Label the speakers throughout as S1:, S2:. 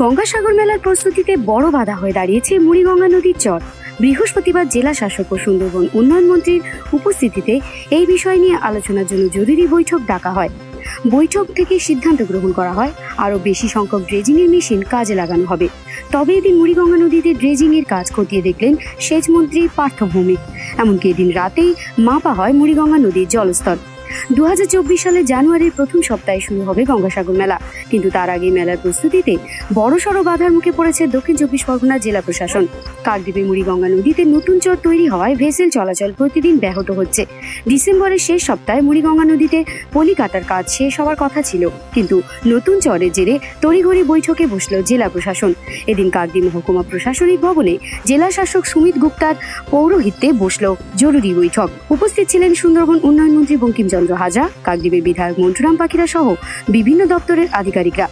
S1: গঙ্গাসাগর মেলার প্রস্তুতিতে বড় বাধা হয়ে দাঁড়িয়েছে মুড়িগঙ্গা নদীর চর। বৃহস্পতিবার জেলা শাসক ও সুন্দরবন উন্নয়ন মন্ত্রীর উপস্থিতিতে এই বিষয় নিয়ে আলোচনার জন্য জরুরি বৈঠক ডাকা হয়। বৈঠক থেকে সিদ্ধান্ত গ্রহণ করা হয়, আরও বেশি সংখ্যক ড্রেজিংয়ের মেশিন কাজে লাগানো হবে। তবে এদিন মুড়িগঙ্গা নদীতে ড্রেজিংয়ের কাজ খতিয়ে দেখলেন সেচমন্ত্রী পার্থ ভৌমিক। এমনকি এদিন রাতেই মাপা হয় মুড়িগঙ্গা নদীর জলস্তর। দু জানুয়ারির প্রথম সপ্তাহে শুরু হবে গঙ্গাসাগর মেলা। কিন্তু তার আগে মেলার প্রস্তুতিতে বড়সড় বাধার মুখে পড়েছে দক্ষিণ চব্বিশ পরগনা জেলা প্রশাসন। কাকদ্বীপে মুড়িগঙ্গা নদীতে নতুন চর তৈরি হওয়ায় ভেসেল চলাচল প্রতিদিন ব্যাহত হচ্ছে। ডিসেম্বরের শেষ সপ্তাহে মুড়িগঙ্গা নদীতে পলি কাটার কাজ শেষ হওয়ার কথা ছিল। কিন্তু নতুন চরের জেরে তড়িঘড়ি বৈঠকে বসল জেলা প্রশাসন। এদিন কাকদ্বীপ মহকুমা প্রশাসনিক ভবনে জেলা শাসক সুমিত গুপ্তার পৌরোহিত্যে বসল জরুরি বৈঠক। উপস্থিত ছিলেন সুন্দরবন উন্নয়ন মন্ত্রী বঙ্কিমচন্দ্র হাজা কাকদ্বীপের বিধায়ক মন্টুরাম পাখিরা সহ বিভিন্ন দপ্তরের আধিকারিকরা।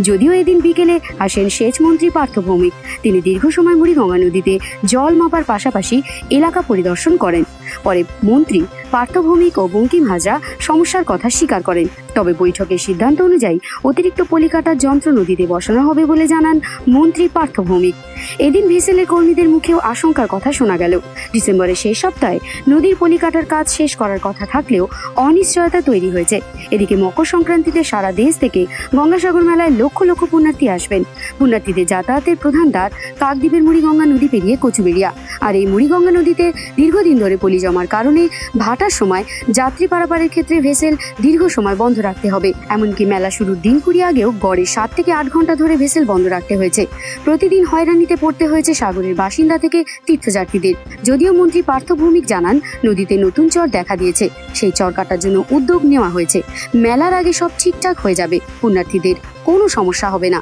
S1: যদিও এদিন বিকেলে আসেন সেচ মন্ত্রী পার্থ ভৌমিক, তিনি দীর্ঘ সময় মুড়িগঙ্গা নদীতে জল মাপার পাশাপাশি এলাকা পরিদর্শন করেন। পরে মন্ত্রী পার্থ ভৌমিক ও বঙ্কিম হাজরা সমস্যার কথা স্বীকার করেন। তবে বৈঠকের সিদ্ধান্ত অনুযায়ী অতিরিক্ত পলিকাটার যন্ত্র নদীতে বসানো হবে বলে জানান মন্ত্রী পার্থ ভৌমিক এদিন ভেসেলের কর্মীদের মুখেও আশঙ্কার কথা শোনা গেল। ডিসেম্বরের শেষ সপ্তাহে নদীর পলিকাটার কাজ শেষ করার কথা থাকলেও অনিশ্চয়তা তৈরি হয়েছে। এদিকে মকর সংক্রান্তিতে সারা দেশ থেকে গঙ্গাসাগর মেলায় লক্ষ লক্ষ পুণ্যার্থী আসবেন। পুণ্যার্থীদের যাতায়াতের প্রধান দ্বার কাকদ্বীপের মুড়িগঙ্গা নদী পেরিয়ে কচুবেড়িয়া। আর এই মুড়িগঙ্গা নদীতে দীর্ঘদিন ধরে পলি জমার কারণে ভাটার সময় যাত্রী পারাপারের ক্ষেত্রে ভেসেল দীর্ঘ সময় বন্ধ রাখতে হবে। এমনকি মেলা শুরুর দিন কুড়ি আগেও গড়ে সাত থেকে আট ঘণ্টা ধরে ভেসেল বন্ধ রাখতে হয়েছে। প্রতিদিন হয়রানিতে পড়তে হয়েছে সাগরের বাসিন্দা থেকে তীর্থযাত্রীদের। যদিও মন্ত্রী পার্থ ভৌমিক জানান, নদীতে নতুন চর দেখা দিয়েছে। সেই চর কাটার জন্য উদ্যোগ নেওয়া হয়েছে। মেলার আগে সব ঠিকঠাক হয়ে যাবে। পুণ্যার্থীদের কোনো সমস্যা হবে না।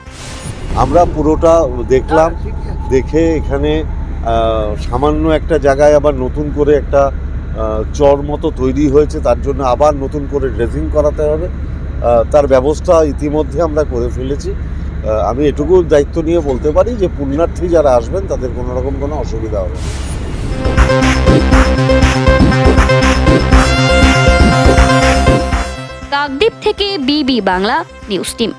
S2: আমরা পুরোটা দেখলাম, দেখে এখানে সামান্য একটা জায়গায় আবার নতুন করে একটা চর মতো তৈরি হয়েছে, তার জন্য আবার নতুন করে ড্রেসিং করাতে হবে। তার ব্যবস্থা ইতিমধ্যে আমরা করে ফেলেছি। আমি এটুকু দায়িত্ব নিয়ে বলতে পারি যে, পুণ্যার্থী যারা আসবেন, তাদের কোনো রকম কোনো অসুবিধা হবে না।
S3: কাকদ্বীপ থেকে বিবি বাংলা, নিউজ টিম।